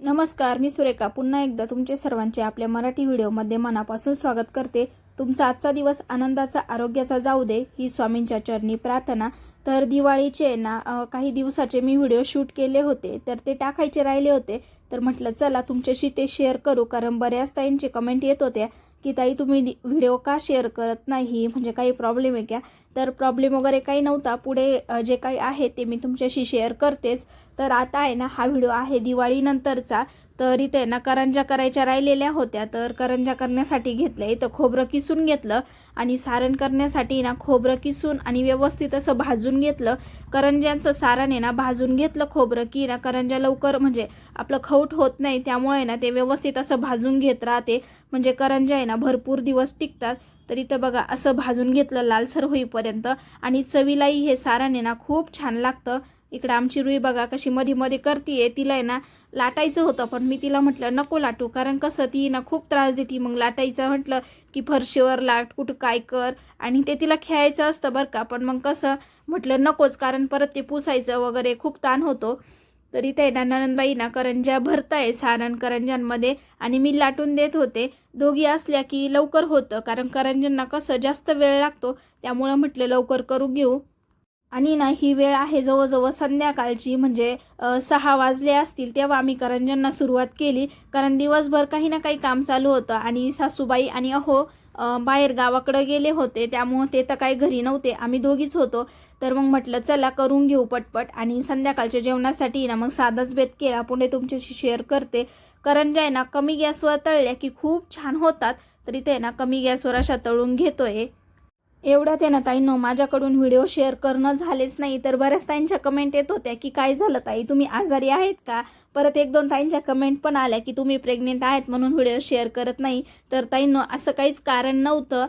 नमस्कार मी सुरेखा. पुन्हा एकदा तुमचे सर्वांचे आपल्या मराठी व्हिडिओमध्ये मनापासून स्वागत करते. तुमचा आजचा दिवस आनंदाचा आरोग्याचा जाऊ दे ही स्वामींच्या चरणी प्रार्थना. तर दिवाळीचे ना काही दिवसाचे मी व्हिडिओ शूट केले होते तर ते टाकायचे राहिले होते. तर म्हटलं चला तुमच्याशी ते शेअर करू. कारण बऱ्याच ताईंचे कमेंट येत होत्या की ताई तुम्ही दि- व्हिडिओ का शेअर करत नाही? म्हणजे काही प्रॉब्लेम आहे का? तर प्रॉब्लेम वगैरे काही नव्हता. पुढे जे काही आहे ते मी तुमच्याशी शेअर करतेच. तर आता आहे ना हा व्हिडिओ आहे दिवाळीनंतरचा. तर इथे ना करंजा करायच्या राहिलेल्या होत्या तर करंजा करण्यासाठी घेतलं. इथं खोबरं किसून घेतलं आणि सारण करण्यासाठी ना खोबरं किसून आणि व्यवस्थित असं भाजून घेतलं. करंज्यांचं सारण आहे ना भाजून घेतलं खोबरं की ना करंजा लवकर म्हणजे आपलं खौट होत नाही त्यामुळे ना ते व्यवस्थित असं भाजून घेत राहते. म्हणजे करंजा आहे ना भरपूर दिवस टिकतात. तर इथं बघा असं भाजून घेतलं लालसर होईपर्यंत. आणि चवीलाही हे सारण आहे ना खूप छान लागतं. इकडं आमची रुई बघा कशी मध्ये मध्ये करते तिला आहे ना लाटायचं होतं पण मी तिला म्हटलं नको लाटू कारण कसं ती ना खूप त्रास देते. मग लाटायचं म्हटलं की फरशीवर लाट कुठं काय कर. आणि ते तिला खेळायचं असतं बरं का पण मग कसं म्हटलं नकोच कारण परत ते पुसायचं वगैरे खूप ताण होतो. तरी ते ना ननंदबाई ना करंज्या भरताय सारण करंज्यांमध्ये आणि मी लाटून देत होते. दोघी असल्या की लवकर होतं कारण करंज्यांना कसं जास्त वेळ लागतो त्यामुळं म्हटलं लवकर करू घेऊ. आणि ना ही वेळ आहे जवळजवळ संध्याकाळची म्हणजे सहा वाजले असतील तेव्हा आम्ही करंज्यांना सुरुवात केली. कारण दिवसभर काही ना काही काम चालू होतं आणि सासूबाई आणि अहो बाहेर गावाकडं गेले होते. त्यामुळं ते तर काही घरी नव्हते. आम्ही दोघीच होतो. तर मग म्हटलं चला करून घेऊ पटपट. आणि संध्याकाळच्या जेवणासाठी ना मग साधाच बेत केला. पुढे तुमच्याशी शेअर करते. करंज्या आहे ना कमी गॅसवर तळल्या की खूप छान होतात. तरी ते ना कमी गॅसवर अशा तळून घेतोय. एवढ्यात आहे ना ताईंनो माझ्याकडून व्हिडिओ शेअर करणं झालेच नाही. तर बऱ्याच ताईंच्या कमेंट येत होत्या की काय झालं ताई? तुम्ही आजारी आहेत का? परत एक दोन ताईंच्या कमेंट पण आल्या की तुम्ही प्रेग्नेंट आहेत म्हणून व्हिडिओ शेअर करत नाही. तर ताईंनो असं काहीच कारण नव्हतं.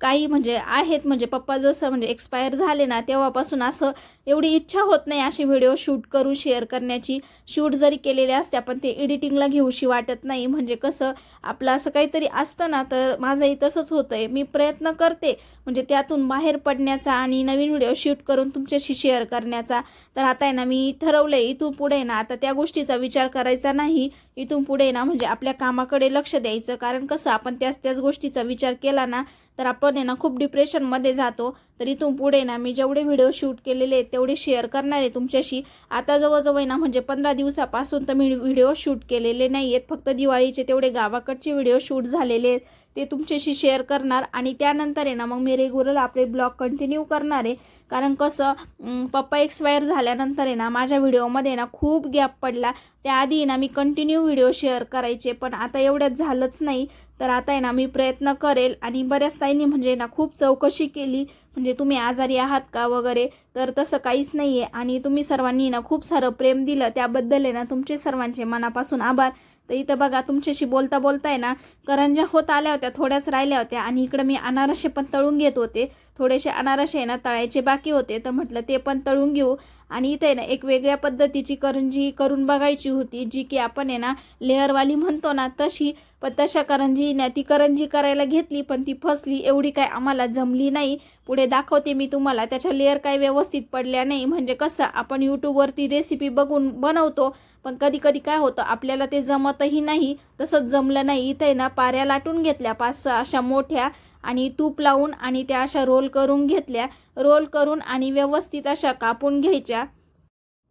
काही म्हणजे आहेत म्हणजे पप्पा जसं म्हणजे एक्सपायर झाले ना तेव्हापासून असं एवढी इच्छा होत नाही असे व्हिडिओ शूट करून शेअर करण्याची. शूट जरी केलेले असत्या पण ते एडिटिंगला घेऊशी वाटत नाही. म्हणजे कसं आपलं असं काहीतरी असतं ना तर माझंही तसंच होतं आहे मी प्रयत्न करते म्हणजे त्यातून बाहेर पडण्याचा आणि नवीन व्हिडिओ शूट करून तुमच्याशी शेअर करण्याचा. तर आता आहे ना मी ठरवलं आहे इथून पुढे ना आता त्या गोष्टीचा विचार करायचा नाही. इथून पुढे ना म्हणजे आपल्या कामाकडे लक्ष द्यायचं. कारण कसं आपण त्याच त्याच गोष्टीचा विचार केला ना तर आपण आहे ना खूप डिप्रेशनमध्ये जातो. तर इथून पुढे ना मी जेवढे व्हिडिओ शूट केलेले आहेत तेवढे शेअर करणार आहे तुमच्याशी. आता जवळजवळ आहे ना म्हणजे पंधरा दिवसापासून तर मी व्हिडिओ शूट केलेले नाही आहेत फक्त दिवाळीचे तेवढे गावाकडचे व्हिडिओ शूट झालेले आहेत. ते तुमच्याशी शेअर करणार आणि त्यानंतर आहे ना मग मी रेग्युलर आपले ब्लॉग कंटिन्यू करणार आहे. कारण कसं पप्पा एक्सपायर झाल्यानंतर आहे ना माझ्या व्हिडिओमध्ये ना खूप गॅप पडला. त्याआधी ना मी कंटिन्यू व्हिडिओ शेअर करायचे पण आता एवढ्यात झालंच नाही. तर आता आहे ना मी प्रयत्न करेल आणि बऱ्याच ताईंनी म्हणजे ना खूप चौकशी केली. म्हणजे तुम्ही आजारी आहात का वगैरे तर तसं काहीच नाही आहे आणि तुम्ही सर्वांनी ना खूप सारं प्रेम दिलं. त्याबद्दल आहे ना तुमचे सर्वांचे मनापासून आभार. तर इथं बघा तुमच्याशी बोलता बोलताय ना करंज्या होत आल्या होत्या थोड्याच राहिल्या होत्या आणि इकडं मी अनारसे पण तळून घेत होते. थोडेसे अनारसे आहे ना तळायचे बाकी होते. तर म्हटलं ते पण तळून घेऊ. आणि इथे आहे ना एक वेगळ्या पद्धतीची करंजी करून बघायची होती जी की आपण आहे ना लेअरवाली म्हणतो ना तशी. पण तशा करंजी ना ती करंजी करायला घेतली पण ती फसली. एवढी काय आम्हाला जमली नाही. पुढे दाखवते मी तुम्हाला. त्याच्या लेअर काय व्यवस्थित पडल्या नाही. म्हणजे कसं आपण यूट्यूबवरती रेसिपी बघून बनवतो पण कधी कधी काय होतं आपल्याला ते जमतही नाही. तसंच जमलं नाही. इथे ना पाऱ्या लाटून घेतल्या पाच सहा अशा मोठ्या. आणि तूप लावून आणि त्या अशा रोल करून घेतल्या. रोल करून आणि व्यवस्थित अशा कापून घ्यायच्या.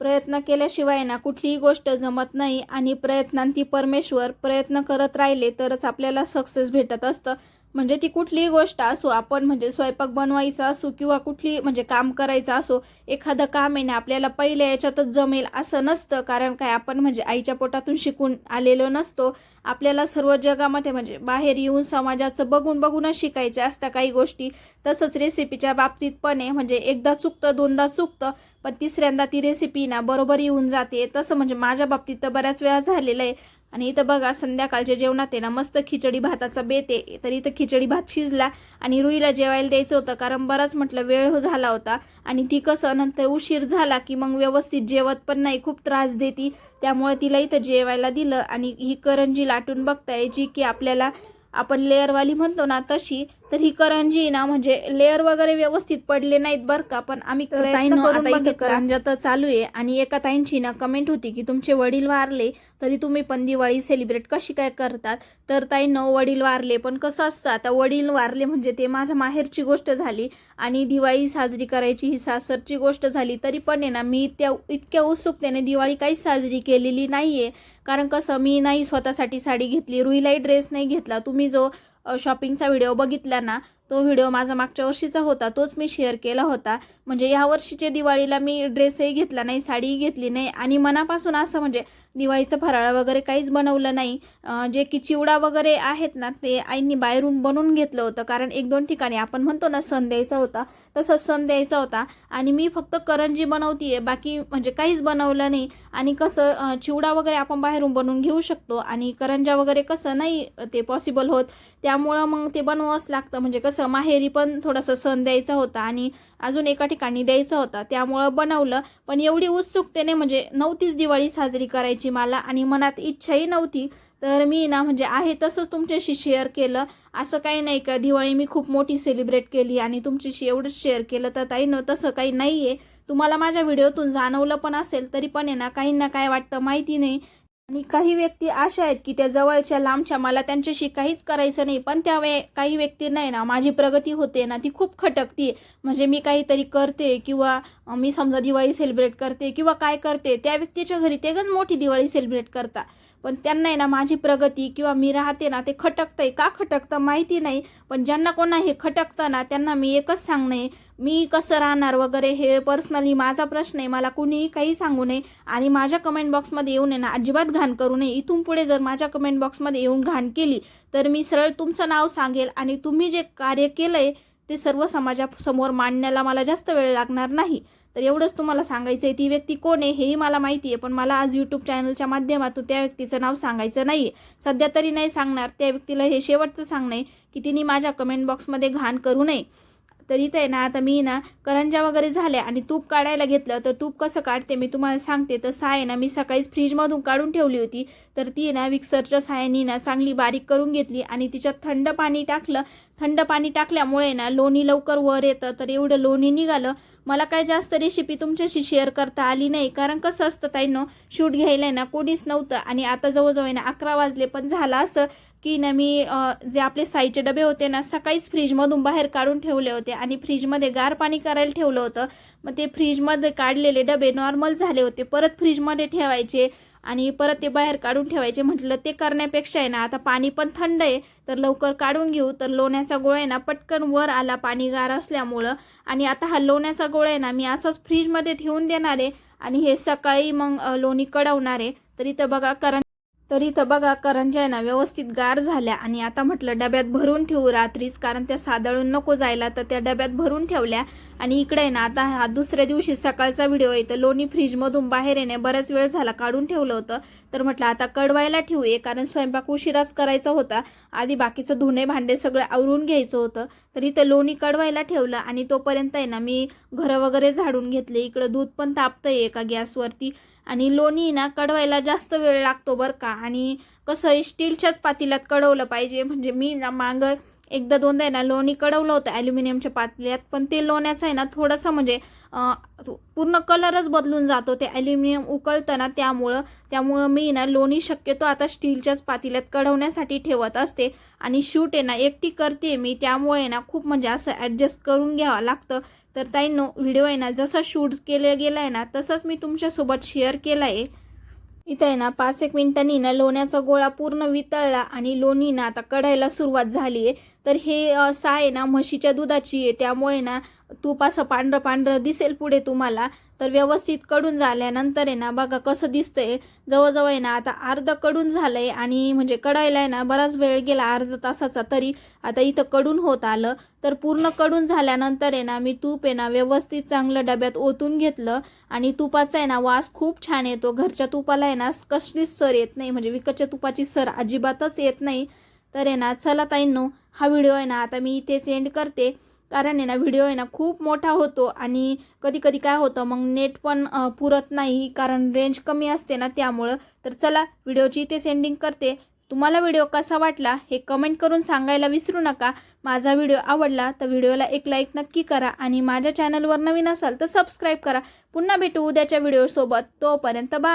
प्रयत्न केल्याशिवाय ना कुठलीही गोष्ट जमत नाही आणि प्रयत्नांती परमेश्वर प्रयत्न करत राहिले तरच आपल्याला सक्सेस भेटत असतं. म्हणजे ती कुठलीही गोष्ट असो आपण म्हणजे स्वयंपाक बनवायचा असो किंवा कुठली म्हणजे काम करायचं असो एखादं काम आहे ना आपल्याला पहिल्या याच्यातच जमेल असं नसतं. कारण काय आपण म्हणजे आईच्या पोटातून शिकून आलेलो नसतो. आपल्याला सर्व जगामध्ये म्हणजे बाहेर येऊन समाजाचं बघून बघूनच शिकायच्या असतात काही गोष्टी. तसंच रेसिपीच्या बाबतीत पण आहे म्हणजे एकदा चुकतं दोनदा चुकतं पण तिसऱ्यांदा ती रेसिपी ना बरोबर येऊन जाते. तसं म्हणजे माझ्या बाबतीत तर बऱ्याच वेळा झालेलं आहे. आणि इथं बघा संध्याकाळच्या जेवणात आहे ना मस्त खिचडी भाताचा बेत आहे. तर इथं खिचडी भात शिजला आणि रुईला जेवायला द्यायचं होतं कारण बराच म्हटलं वेळ हो झाला होता. आणि ती कसं नंतर उशीर झाला की मग व्यवस्थित जेवत पण नाही खूप त्रास देती. त्यामुळे तिला इथं जेवायला दिलं. आणि ही करंजी लाटून बघता जी की आपल्याला आपण लेअरवाली म्हणतो ना तशी तर ही करंजी ना म्हणजे लेअर वगैरे व्यवस्थित पडले नाहीत बरं का पण आम्ही. करंजा तर चालू आहे आणि एका ताईंची ना कमेंट होती की तुमचे वडील वारले तरी तुम्ही पण दिवाळी सेलिब्रेट कशी काय करतात? तर ताई न वडील वारले पण कसं असतं आता वडील वारले म्हणजे ते माझ्या माहेरची गोष्ट झाली आणि दिवाळी साजरी करायची ही सासरची गोष्ट झाली तरी पण आहे ना मी त्या इतक्या उत्सुकतेने दिवाळी काहीच साजरी केलेली नाही आहे कारण कसं मी नाही स्वतःसाठी साडी घेतली रुईलाही ड्रेस नाही घेतला. तुम्ही जो शॉपिंगचा व्हिडिओ बघितला ना तो व्हिडिओ माझा मागच्या वर्षीचा होता तोच मी शेअर केला होता. म्हणजे या वर्षीच्या दिवाळीला मी ड्रेसही घेतला नाही साडीही घेतली नाही. आणि मनापासून असं म्हणजे दिवाळीचं फराळ वगैरे काहीच बनवलं नाही. जे की चिवडा वगैरे आहेत ना ते आईंनी बाहेरून बनवून घेतलं होतं. कारण एक दोन ठिकाणी आपण म्हणतो ना सण द्यायचा होता तसंच सण द्यायचा होता. आणि मी फक्त करंजी बनवती आहे बाकी म्हणजे काहीच बनवलं नाही. आणि कसं चिवडा वगैरे आपण बाहेरून बनवून घेऊ शकतो. आणि करंजा वगैरे कसं नाही ते पॉसिबल होत. त्यामुळं मग ते बनवावंच लागतं. म्हणजे कसं माहेरी पण थोडंसं सण द्यायचा होता. आणि अजून एका ठिकाणी द्यायचा होता. त्यामुळं बनवलं. पण एवढी उत्सुकतेने म्हणजे नव्हतीच दिवाळी साजरी करायची मला आणि मनात इच्छाही नव्हती. तर मी ना म्हणजे आहे तसंच तुमच्याशी शेअर केलं. असं काही नाही का दिवाळी मी खूप मोठी सेलिब्रेट केली आणि तुमच्याशी एवढंच शेअर केलं. तर ताई न तसं काही नाही आहे तुम्हाला माझ्या व्हिडिओतून जाणवलं पण असेल तरी पण आहे ना काही ना काय वाटतं माहिती नाही. आणि काही व्यक्ती अशा आहेत की त्या जवळच्या लांबच्या मला त्यांच्याशी काहीच करायचं नाही पण त्या वे काही व्यक्ती नाही ना माझी प्रगती होते ना ती खूप खटकती. म्हणजे मी काहीतरी करते किंवा मी समजा दिवाळी सेलिब्रेट करते किंवा काय करते त्या व्यक्तीच्या घरी तेच मोठी दिवाळी सेलिब्रेट करता पण त्यांना आहे ना माझी प्रगती किंवा मी राहते ना ते खटकतं आहे का खटकतं माहिती नाही पण ज्यांना कोणा हे खटकतं ना त्यांना मी एकच सांगणे मी कसं राहणार वगैरे हे पर्सनली माझा प्रश्न आहे. मला कुणीही काही सांगू नये आणि माझ्या कमेंट बॉक्समध्ये येऊन आहे ना अजिबात घाण करू नये. इथून पुढे जर माझ्या कमेंट बॉक्समध्ये येऊन घाण केली तर मी सरळ तुमचं नाव सांगेल आणि तुम्ही जे कार्य केलं आहे ते सर्व समाजासमोर मांडण्याला मला जास्त वेळ लागणार नाही. तर एवढंच तुम्हाला सांगायचं आहे ती व्यक्ती कोण आहे हेही मला माहिती आहे. पण मला आज यूट्यूब चॅनलच्या माध्यमातून त्या व्यक्तीचं नाव सांगायचं नाही आहे सध्या तरी नाही सांगणार. त्या व्यक्तीला हे शेवटचं सांगणं आहे की तिने माझ्या कमेंट बॉक्समध्ये घाण करू नये. तर इथं आहे ना आता मी ना करंजा वगैरे झाल्या आणि तूप काढायला घेतलं तर तूप कसं काढते मी तुम्हाला सांगते. तर आहे ना मी सकाळीच फ्रीजमधून काढून ठेवली होती. तर ती ना मिक्सरच्या साहाय्याने ना चांगली बारीक करून घेतली आणि तिच्यात थंड पाणी टाकलं. थंड पाणी टाकल्यामुळे ना लोणी लवकर वर येतं तर एवढं लोणी निघालं. मला काय जास्त रेसिपी तुमच्याशी शेअर करता आली नाही. कारण कसं असतं ताईनं शूट घ्यायला ना कोणीच नव्हतं आणि आता जवळजवळ ना अकरा वाजले पण झालं असं. की ना मी जे आपले साईचे डबे होते ना सकाळीच फ्रीजमधून बाहेर काढून ठेवले होते आणि फ्रीजमध्ये गार पाणी करायला ठेवलं होतं. मग ते फ्रीजमध्ये काढलेले डबे नॉर्मल झाले होते. परत फ्रीजमध्ये ठेवायचे आणि परत ते बाहेर काढून ठेवायचे. म्हटलं ते करण्यापेक्षा आहे ना आता पाणी पण थंड आहे तर लवकर काढून घेऊ. तर लोण्याचा गोळा आहे ना पटकन वर आला पाणी गार असल्यामुळं. आणि आता हा लोण्याचा गोळा आहे ना मी असाच फ्रीजमध्ये ठेवून देणार आहे आणि हे सकाळी मग लोणी कडवणार आहे. तर इथं बघा कारण तर इथं बघा करंज्या आहे ना व्यवस्थित गार झाल्या आणि आता म्हटलं डब्यात भरून ठेवू रात्रीच कारण त्या सादळून नको जायला तर त्या डब्यात भरून ठेवल्या. आणि इकडे आहे ना आता हा दुसऱ्या दिवशी सकाळचा व्हिडिओ आहे तर लोणी फ्रीजमधून बाहेर येणे बराच वेळ झाला काढून ठेवलं होतं. तर म्हटलं आता कडवायला ठेवूये कारण स्वयंपाक उशिराच करायचा होता. आधी बाकीचं धुणे भांडे सगळं आवरून घ्यायचं होतं. तर इथं लोणी कडवायला ठेवलं आणि तोपर्यंत आहे ना मी घरं वगैरे झाडून घेतले. इकडं दूध पण तापतंय एका गॅसवरती. आणि लोणी ना कडवायला जास्त वेळ लागतो बरं का. आणि कसं आहे स्टीलच्याच पातेल्यात कडवलं पाहिजे. म्हणजे मी ना मागं एकदा दोनदा आहे ना लोणी कडवलं होतं ॲल्युमिनियमच्या पातल्यात. पण ते लोण्याचं आहे ना थोडंसं म्हणजे पूर्ण कलरच बदलून जातो. ते ॲल्युमिनियम उकळतं ना त्यामुळं. त्यामुळं मी ना लोणी शक्यतो आता स्टीलच्याच पातेल्यात कडवण्यासाठी ठेवत असते. आणि शूट आहे ना एकटी करते मी. त्यामुळे ना खूप म्हणजे असं ॲडजस्ट करून घ्यावं लागतं. तर ताईंनो व्हिडिओ आहे ना जसा शूट केलं गेला आहे ना तसंच मी तुमच्यासोबत शेअर केलं आहे. इथं आहे ना पाच एक मिनिटांनी ना लोण्याचा गोळा पूर्ण वितळला आणि लोणी ना आता कढायला सुरुवात झाली आहे. तर हे असं आहे ना म्हशीच्या दुधाची आहे. त्यामुळे ना तूप असं पांढरं पांढरं दिसेल पुढे तुम्हाला तर व्यवस्थित कडून झाल्यानंतर आहे ना बघा कसं दिसतंय. जवळजवळ आहे ना आता अर्धकडून झालं आहे आणि म्हणजे कढायला आहे ना बराच वेळ गेला अर्धा तासाचा तरी. आता इथं कडून होत आलं तर पूर्णकडून झाल्यानंतर आहे ना मी तूप आहे ना व्यवस्थित चांगलं डब्यात ओतून घेतलं. आणि तुपाचा आहे ना वास खूप छान येतो. घरच्या तुपाला आहे ना कसलीच सर येत नाही. म्हणजे विकतच्या तुपाची सर अजिबातच येत नाही. तर आहे ना चला ताईंनो हा व्हिडिओ आहे ना आता मी इथेच एंड करते. कारण आहे ना व्हिडिओ आहे ना खूप मोठा होतो आणि कधी कधी काय होतं मग नेट पण पुरत नाही कारण रेंज कमी असते ना त्यामुळं. तर चला व्हिडिओची इथे सेंडिंग करते. तुम्हाला व्हिडिओ कसा वाटला हे कमेंट करून सांगायला विसरू नका. माझा व्हिडिओ आवडला तर व्हिडिओला एक लाईक नक्की करा आणि माझ्या चॅनलवर नवीन असाल तर सबस्क्राईब करा. पुन्हा भेटू उद्याच्या व्हिडिओसोबत तोपर्यंत बाय